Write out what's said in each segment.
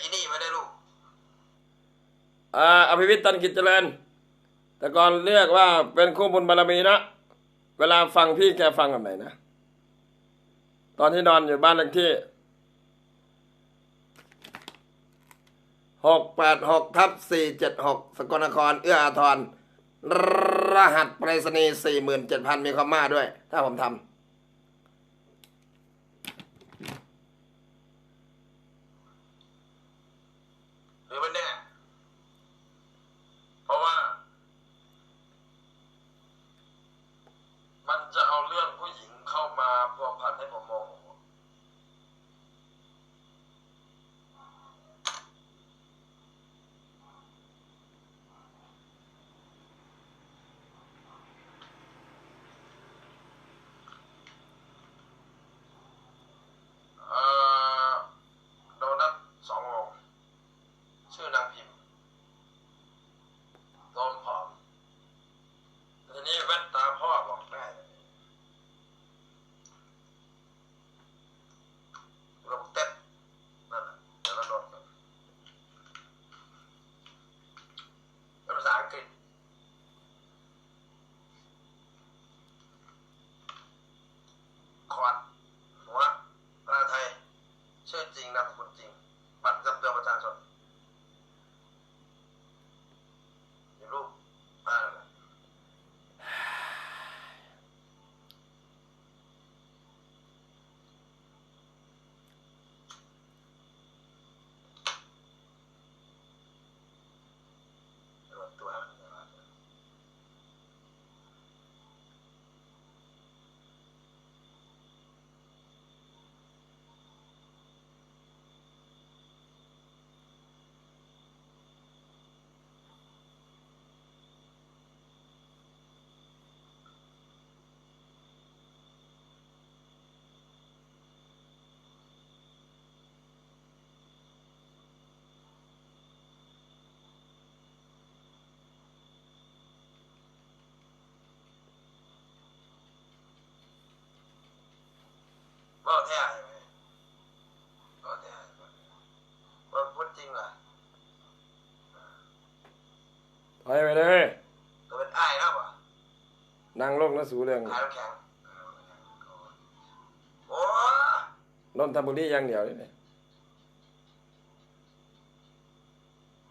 อีนี่ไม่ได้ลูกอ่าอภิวิทย์ตันกิจเจริญ แต่ก่อนเรียกว่าเป็นคู่บุญบารมีนะ เวลาฟังพี่แกฟังแบบไหนนะ ตอนที่นอนอยู่บ้านเลขที่หกแปดหกทับสี่เจ็ดหกสกลนคร เอื้ออาทร รหัสไปรษณีย์สี่หมื่นเจ็ดพันมีคอมมาด้วย ถ้าผมทหรือไม่แน่ เพราะว่า มัน จะเอาเรื่องผู้หญิงเข้ามาพัวพันให้ผมมอง เอ่อโดนัทสององค์ชื่อนางพิมพ์โดมผอมทีนี้แว่นตาพ่อบอกได้ระบบเต้นนั่นแหละเดี๋ยวเราโดนกันเป็นภาษาอังกฤษ คอ รหัวภาษาไทย ชื่อจริงนามสกุลจริง บัตรประจำตัวประชาชนมีรูปอ่านั่นแหละ ตรวจตัวมันนะครับ ว่าแท้ใช่ไหมว่าแท้ว่าพูดจริงเหรอำถอยไปเลยตัวเป็นอ้ายนะวะนั่งลงแล้วสูเรื่องอ้ายน้ำแข็งโอ้นนทบุรีอย่างเดียวนี่แหละ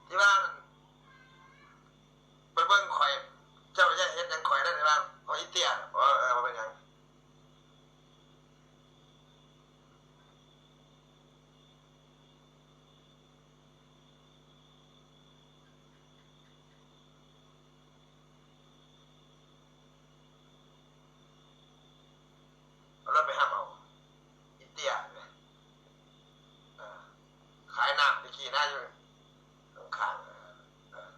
ที่บ้านไปเบิ้งข่อย เจ้าจะเห็นยังข่อยได้ที่บ้านเอาอีเตี้ยน่ะเออเออมาเป็นหยังเอารถไปห้ามเอาอีเตี้ยเนี่ยเออขายน้ำไปขี่หน้าอยู่ข้างๆเออเออ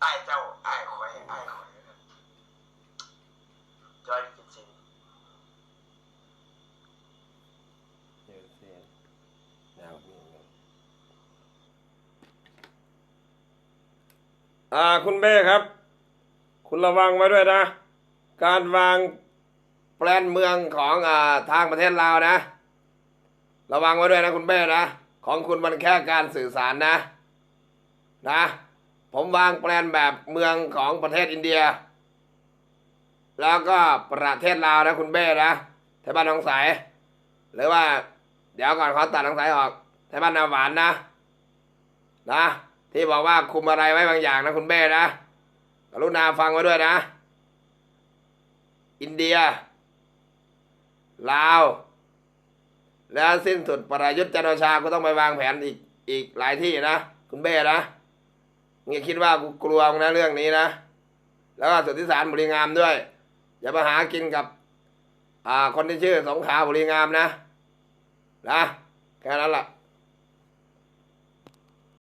ไอ้ายจ้าไอ้ายข่อยไอ้ายข่อยนะจอยกินสินอ่าคุณเบ้ครับ คุณระวังไว้ด้วยนะ การวางแปลนเมืองของอทางประเทศลาวนะ ระวังไว้ด้วยนะคุณเบ้นะ ของคุณมันแค่การสื่อสารนะ นะ ผมวางแปลนแบบเมืองของประเทศอินเดีย แล้วก็ประเทศลาวนะคุณเบ้นะแถวบ้านหนองสายหรือว่า เดี๋ยวก่อนขอตัดหนองสายออกแถวบ้านนาหวานนะ นะ ที่บอกว่าคุมอะไรไว้บางอย่างนะคุณเบ้นะกรุณาฟังไว้ด้วยนะ อินเดีย ลาว แล้วสิ้นสุดประยุทธ์จันทร์โอชาก็ต้องไปวางแผนอีกอีกหลายที่นะคุณเบ้นะเนี่ยคิดว่ากูกลัวนะเรื่องนี้นะ แล้วก็สุทธิสารบุรีงามด้วย อย่ามาหากินกับ อ่าคนที่ชื่อสงขาบุรีงามนะนะแค่นั้นแหละ